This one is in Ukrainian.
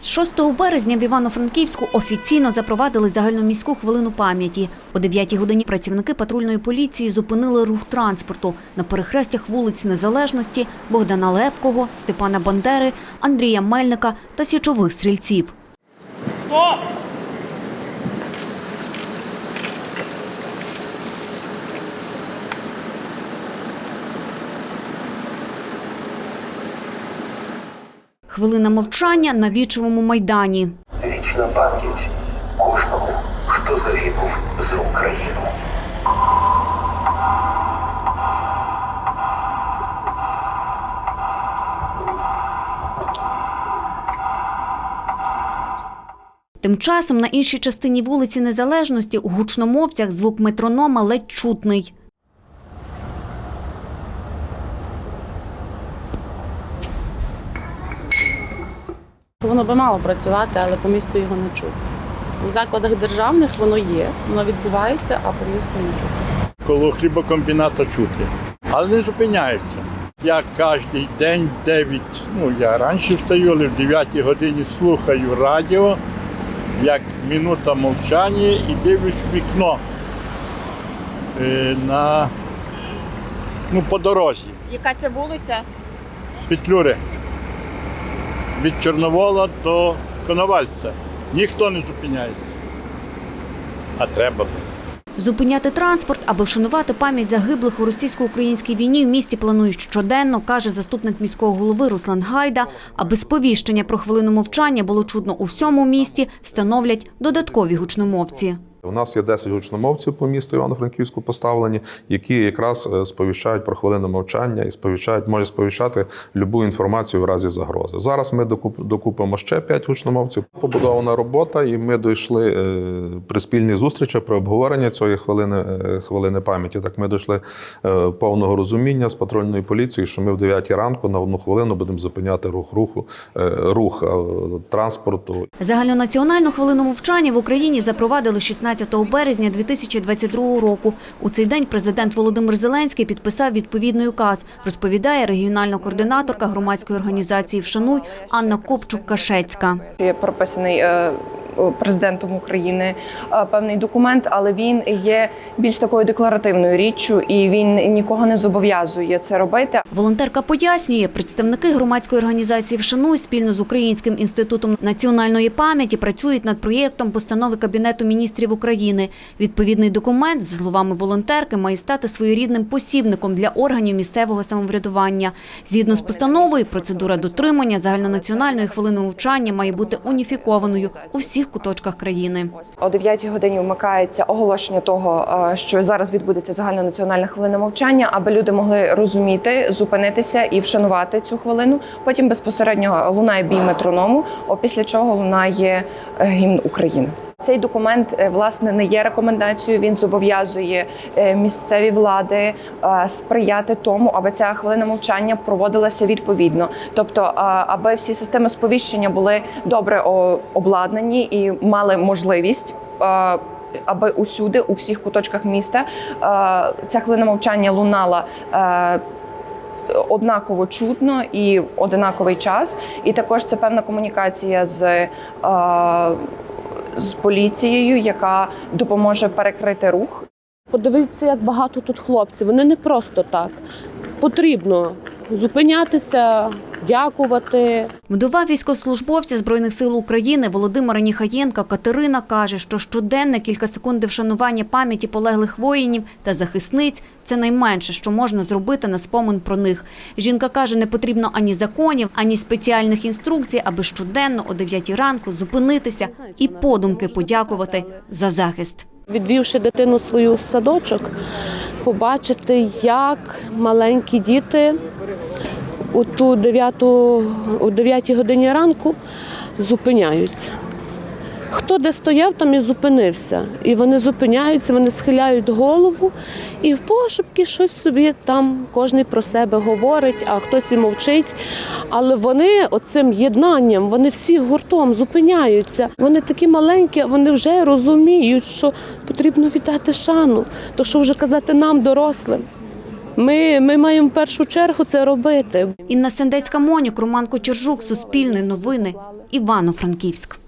З 6 березня в Івано-Франківську офіційно запровадили загальноміську хвилину пам'яті. О 9 годині працівники патрульної поліції зупинили рух транспорту на перехрестях вулиць Незалежності, Богдана Лепкого, Степана Бандери, Андрія Мельника та січових стрільців. Стоп! Хвилина мовчання на вічовому майдані. Вічна пам'ять кожному, хто загинув за Україну. Тим часом на іншій частині вулиці Незалежності у гучномовцях звук метронома ледь чутний. Воно би мало працювати, але по місту його не чути. У закладах державних воно є, воно відбувається, а по місту не чути. коло хлібокомбіната чути. Але не зупиняється. Я кожен день 9, ну я раніше встаю, але в 9 годині слухаю радіо, як минута мовчання і дивлюсь в вікно е, на, ну, по дорозі. Яка це вулиця? Петлюри. Від Чорновола до Коновальця. Ніхто не зупиняється. А треба було. Зупиняти транспорт, аби вшанувати пам'ять загиблих у російсько-українській війні в місті планують щоденно, каже заступник міського голови Руслан Гайда. Аби сповіщення про хвилину мовчання було чутно у всьому місті, встановлять додаткові гучномовці. У нас є 10 гучномовців по місту Івано-Франківську поставлені, які якраз е, сповіщають про хвилину мовчання і сповіщають, можуть сповіщати любу інформацію в разі загрози. Зараз ми докуп- докупимо ще 5 гучномовців. Побудована робота, і ми дійшли е, при спільній зустрічі при обговоренні цієї хвилини, е, хвилини пам'яті. Так ми дійшли повного розуміння з патрульною поліцією, що ми в 9 ранку на одну хвилину будемо зупиняти рух руху, рух транспорту Загальнонаціональну хвилину мовчання в Україні запровадили 16 березня 2022 року. У цей день президент Володимир Зеленський підписав відповідний указ, розповідає регіональна координаторка громадської організації «Вшануй» Анна Копчук-Кашецька. Прописаний е, президентом України е, певний документ, але він є більш такою декларативною річчю, і він нікого не зобов'язує це робити. Волонтерка пояснює, представники громадської організації «Вшануй» спільно з Українським інститутом національної пам'яті працюють над проєктом постанови Кабінету міністрів України. Відповідний документ, за словами волонтерки, має стати своєрідним посібником для органів місцевого самоврядування. Згідно з постановою, процедура дотримання загальнонаціональної хвилини мовчання має бути уніфікованою у всіх куточках країни. О 9 годині вмикається оголошення того, е, що зараз відбудеться загальнонаціональна хвилина мовчання, аби люди могли розуміти, зупинитися і вшанувати цю хвилину. Потім безпосередньо лунає бій метроному, опісля чого лунає е, гімн України. Цей документ е, власне не є рекомендацією. Він зобов'язує е, місцеві влади е, сприяти тому, аби ця хвилина мовчання проводилася відповідно. Тобто, аби всі системи сповіщення були добре обладнані і мали можливість. Аби усюди, у всіх куточках міста, ця хвилина мовчання лунала однаково чутно і одинаковий час. І також це певна комунікація з, з поліцією, яка допоможе перекрити рух. Подивіться, як багато тут хлопців. Вони не просто так. Потрібно зупинятися, дякувати. Вдова військовослужбовця Збройних сил України Володимира Ніхаєнка Катерина каже, що щоденне кілька секунд вшанування пам'яті полеглих воїнів та захисниць це найменше, що можна зробити на спомин про них. Жінка каже, не потрібно ані законів, ані спеціальних інструкцій, аби щоденно о 9 ранку зупинитися і подумки подякувати за захист. Відвівши дитину свою в садочок, побачити, як маленькі діти у ту 9, у 9 годині ранку зупиняються. Хто де стояв, там і зупинився. І вони зупиняються, вони схиляють голову і в пошепки щось собі там кожен про себе говорить, а хтось і мовчить. Але вони оцим єднанням, вони всі гуртом зупиняються. Вони такі маленькі, вони вже розуміють, що потрібно віддати шану, то що вже казати нам, дорослим. Ми, ми маємо в першу чергу це робити. Інна Сендецька, Монік, Роман Кочержук, Суспільне новини, Івано-Франківськ.